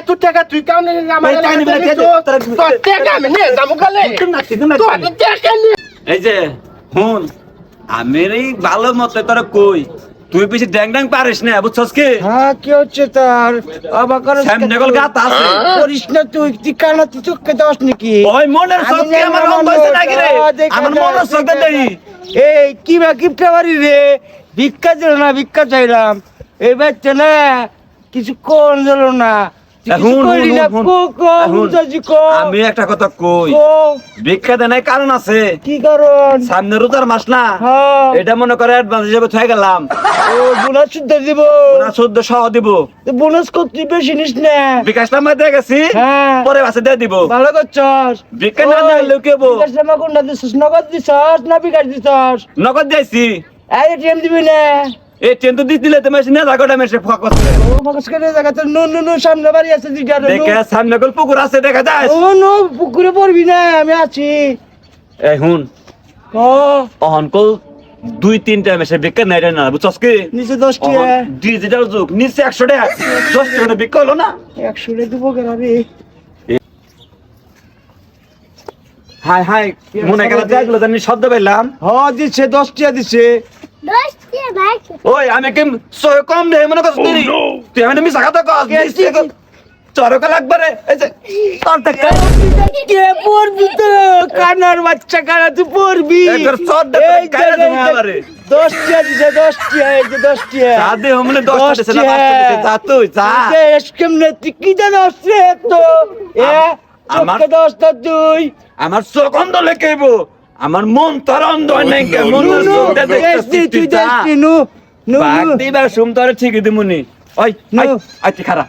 এত টাকা তুই কাম নিয়ে আমার এই টাকা নিবি না, কে দে? তোর- তোরা- তোর টাকা আমি নিয়ে যাব গেলে। তুই নাচি, তুই নাচি। তোর টাকা নিয়ে এই যে হুন আমি ভালো মতে তোরা কই? তুই বেশি ড্যাং ড্যাং পারিস না বুঝছস কি? হ্যাঁ কি হচ্ছে তার? সামনে গল গাত আছে? করিস না তুই তুই চোখকে নাকি? ওই মনের শক্তি আমার অন্ধ হইছে নাকি রে? আমার মনের শক্তি দেই। এই কি বা বাড়ি রে? ভিক্ষা দিল না ভিক্ষা চাইলাম। এই বাচ্চা না কিছু কোন দিল না। না, আমি একটা কথা কই। ভিক্ষা কারণ আছে। কি কারণ? সামনে রোজার মাস না। হ্যাঁ। এটা মনে করে অ্যাডভান্স হিসেবে থয়ে গেলাম। বোনাস শুদ্ধ দিব। না চোদ্দ সহ দিব। বোনাস বেশি নিস না। বিকাশ নাম্বার দিয়ে গেছি। হ্যাঁ। পরে বাসে দিয়ে দিব। ভালো করছস। ভিক্ষা না ওই, দিলে কেবো বিকাশ নামা কোনটা দিছস? নগদ দিছস না বিকাশ দিছস? নগদ দিয়েছি। এই এটিএম দিবি না। এই ট্রেন তো দিস দিলে তুমি না জাগোটা মেসে ফোকাস ও ফোকাস করে। জায়গা তো নো নো নো সামনে বাড়ি আছে দিটা দেখে সামনে গল পুকুর আছে দেখা যায় ও নো পুকুরে পড়বি না আমি আছি। এই হুন। ও অহন কল দুই তিনটা মেসে বিক্রি নাই না বুঝছস কি? নিচে টাকা ডিজিটাল যুগ নিচে একশো টাকা দশ টাকা বিক্রি হলো না? একশো টাকা দেবো কেন রে। হাই হাই মনে গেল দেখল জানি শব্দ পেলাম হ টাকা Dois ভাই ওই আমি কি সয় কম দেই মনে করছিস তুই তুই আমি মিশা কথা কস চরকা লাগবে রে এই যে তোর টাকা কে পড়বি তো? কানার বাচ্চা কানা তুই পড়বি? একবার চট দে, এই আমারে। দিছে যে সাদে হমলে দিছে না দিছে যা তুই যা। দেশ কেমনে তুই কি জানাস রে তো এ আমার- চোখকে দশ টা তুই আমার চোখ অন্ধ লেখেব আমার মন তোর অন্ধ হয় নাই মন তুই নি, নু দিবার সুম তোরে ঠিকই দিমুনি। ওই আই তুই খারা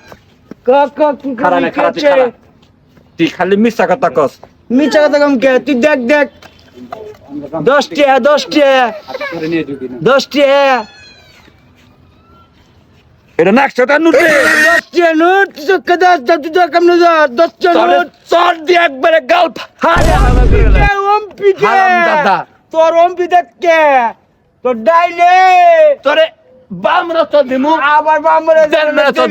কা কা খারা না খারা তুই খারা তুই খালি মিশা কথা কস। মিছা কথা কম কে? তুই দেখ দেখ। দশ টাকা দশ টাকা দশ টাকা এটা না একশো টাকা নুটে দশ টাকা দশ টা তুই দেখ কেমনে দশ? দশ টাকা তোরে চট দিয়ে একবারে গাল কে? ওমপি কে হারামজাদা। তোর ওমপি দেখ কে? তোর ডাইলে তোরে বাম রাস্তা দিমু। আবার বামরে দেন না তো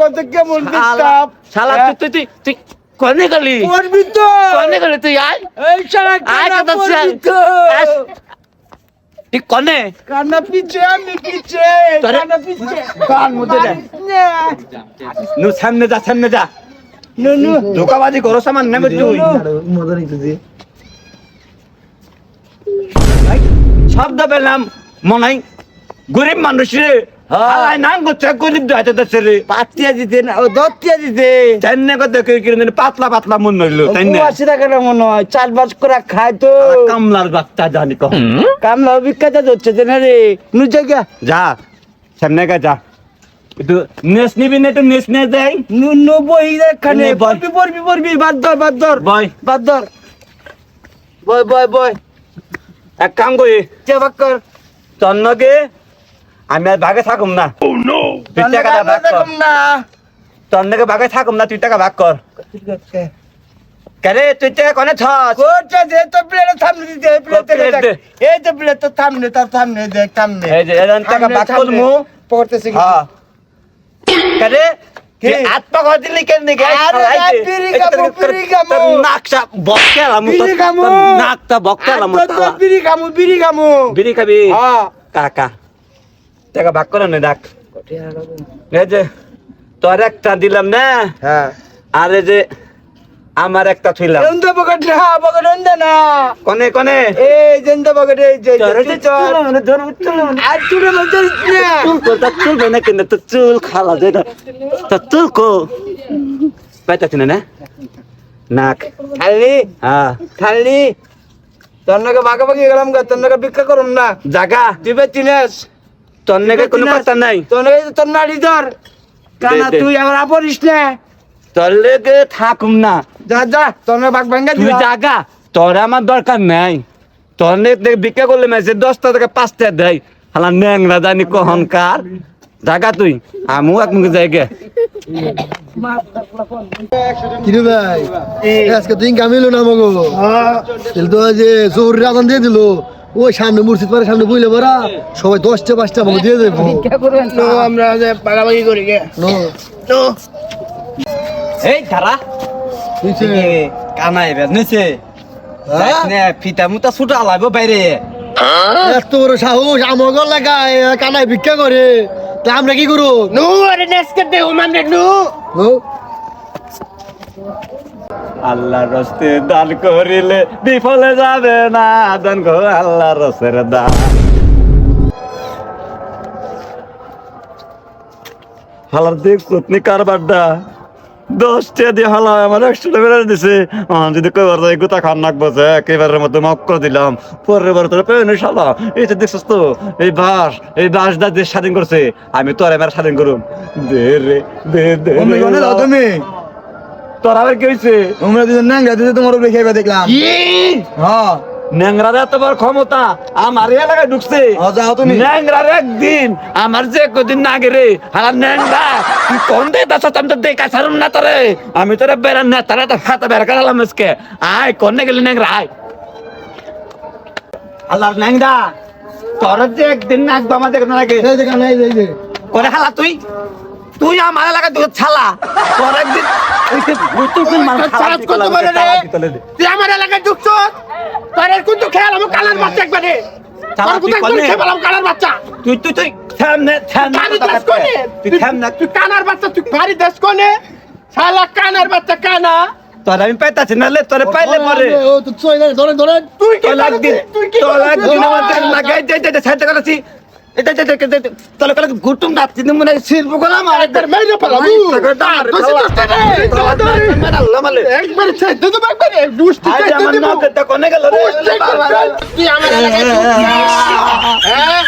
কত কেমন ডিস্টার্ব শালা তুই তুই তুই কনে গেলি? পড়বি তো। কনে গেলি তুই? আয়। এই শালা আয় কথা। তো। আস। তুই কনে? কানা পিছে আমি পিছে। পিছে। কান মধ্যে দে। নু। সামনে যা সামনে যা। No no. ধোকাবাজি করো সামান নেবে তুই। শব্দ পেলাম মনে হয় গরিব মানুষ রে হ্যাঁ। আলাই নাম করছে গরিব দাইতে দেশে রে। পাতিয়া দিতে না দতিয়া দিতে চাইনে কথা কেউ কিনে পাতলা পাতলা মন হইল তাই না আশি টাকা না মনে হয়? চার পাঁচ করে খায় তো। কামলার বাচ্চা জানি কামলা বিখ্যাত হচ্ছে যে না রে। নু জায়গা যা সামনে গা যা। একটু নেস নিবি না একটু নেস নে দেয় নু নু বই দেখানে নে, বয়। পড়বি পড়বি পড়বি। বাদ ধর বাদ ধর। বয়। বাদ ধর। বয় বয় বয়। এক কাম করি। চেবাক কর। চন্নকে আমি আর ভাগে থাকুম না। তুই ভাগ কর। না। চন্নকে ভাগে থাকুম না তুই টাকা ভাগ কর। কেরে তুই টাকা কনে ছস কোটা দে তো প্লেট সামনে দিতে এই প্লেট plate দে। এই তো প্লেট তো সামনে তার সামনে দেখ সামনে এই যে এরন টাকা ভাগ করমু। পড়তেছে হ্যাঁ। কেরে আরে। নাকটা বিড়ি খামু। বিড়ি খামু বিড়ি খাবি? হ্যাঁ। কাকা। টাকা ভাগ করে নে ডাক এই যে তোর একটা দিলাম না? হ্যাঁ। আর এই যে আমার একটা থইলাম। এন্দ বগট না বগট এন্দ না। কনে কনে? এই জেন্দ বগট এই যে চুল মানে ধর চুল আর তুই মজা না। চুল কো তা চুল বেনা কেন তো চুল খালা দে না। তো চুল কো। পাইতা চিনা না? নাক। খালি? হ্যাঁ খালি? তোর নাকি ভাগাভাগি গেলাম গা তোর নাকি ভিক্ষা করুম না। জাগা। তুই বে চিনেস তোর নাকি কোনো কথা নাই। তোর নাকি তোর নাড়ি ধর। কানা। তুই আমার আপরিস না। তোর লেগে থাকুম না। যা যা তোর নাকি ভাঙ্গা তুই জাগা তোর আমার দরকার নাই। তোর করলে মেসে দশটা থেকে পাঁচটা দেয়। হালা ন্যাংরা জানি কখন কার। জাগা তুই আমু এক মুখে জায়গা। কিরে ভাই? আজকে তুই কামিলো না মগো তো যে আদান দিয়ে দিল। ওই সামনে মুর্শিদ পারে সামনে বইলে পড়া সবাই দশটা পাঁচটা আমাকে দিয়ে দেবো। আমরা যে করি নো। এই ধারা কানাই হ্যাঁ? ফিতা মুতা ছুটা লাগবো বাইরে। এত বড় সাহস আমগর লাগায় কানাই ভিক্ষা করে। তা আমরা কি করু নু আরে নেসকে দে উমান রে নু। ও, আল্লাহর রস্তে দান করিলে বিফলে যাবে না। দান গো আল্লাহর রসের দান। হালার দেখ কারবারটা দশটা দিয়ে হালা আমার একশো টাকা দিছে। যদি কইবার যাই গোতা খান নাক বসে একেবারের মাফ করে দিলাম। পরের বার তোর পেয়ে শালা। এই যে দেখছিস তো? এই বাস এই বাস দা দেশ স্বাধীন করছে আমি তোর এবার স্বাধীন করুম। দে রে দে দে তুমি। তোর আবার কি হয়েছে তোমরা দুজন দিতে তোমার উপরে খেয়ে দেখলাম। হ্যাঁ। ন্যাংরার এত বড় ক্ষমতা আমার এলাকায় ঢুকছে। ন্যাংরার একদিন আমার যে কদিন না গেরে হারা ন্যাংরা তুই কোন দে সাথে আমি তো দেখা ছাড়ুম না তোরে। আমি তোরে বেড়া না তারা তো হাতে বেড়া কালাম আজকে। আয় কোনে গেলি ন্যাংরা আয়। আল্লাহর ন্যাংরা তোর যে একদিন আমাদের না লাগে। কানাই এই যে করে হালা তুই? তুই আমার এলাকায় তুই ছালা। তোর একদিন তুই আমার এর কিন্তু খেয়াল আমি কালার বাচ্চা একবারে। তুই তুই তুই তুই থামনে থামনে কানি দেশ কোনে? তুই থামনা তুই কানার বাচ্চা তুই ভারী দেশ কোনে? শালা কানার বাচ্চা কানা। তোর আমি পাইতাছি নালে তোরে পাইলে পরে। ও তো চই না ধরে ধরে তুই কি তোর একদিন তুই কি তোর একদিন আমাদের লাগাই যাই যাই সাইতে করেছি। এটা যাই যাই যাই কলে গুটুম রাত্রি মনে শিল্প একবার মেরে ফেলাম দোষী রে একবার দে তো একবারে দুষ্টি আজ আমার নৌকাটা কোনে গেল রে তুই আমার? হ্যাঁ?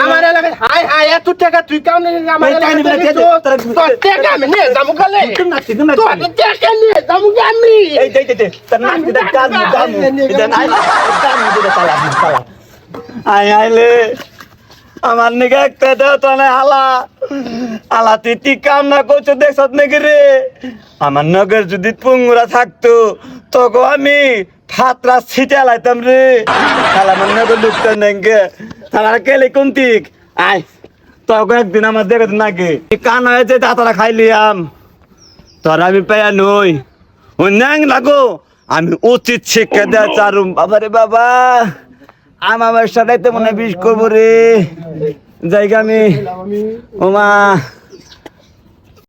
আমার এলাকায় হাই হাই এত টাকা তুই কেমন আমার এলাকায় তোরা- টাকা আমি নিয়ে যাব কালে গুটুম রাত্রি দিন তোর টাকা নিয়ে যাব আমি এই যাই যাই তোর নাম দিদা গান গান দিদা নাই গান দিদা তালা তালা আই আইলে আমার নিকে একটা দেও তো না আলা। আলা, তুই কি কাম না করছ দেখছত নাকি রে? আমার নগর যদি পুঙ্গুরা থাকতো তোকে আমি ফাতরা ছিটে লাইতাম রে। তাহলে আমার নগর লুকতে নেগে তাহলে কেলে কুন্তিক আয় তোকে একদিন আমার দেখে নাকি কান হয়েছে দাঁতরা খাইলিয়াম? তোর আমি পেয়া নই। ও ন্যাং লাগো আমি উচিত শিক্ষা দেওয়া চারুম। বাবারে বাবা। আমার সাথে মনে বিষ করব রে। জায়গা আমি। ওমা।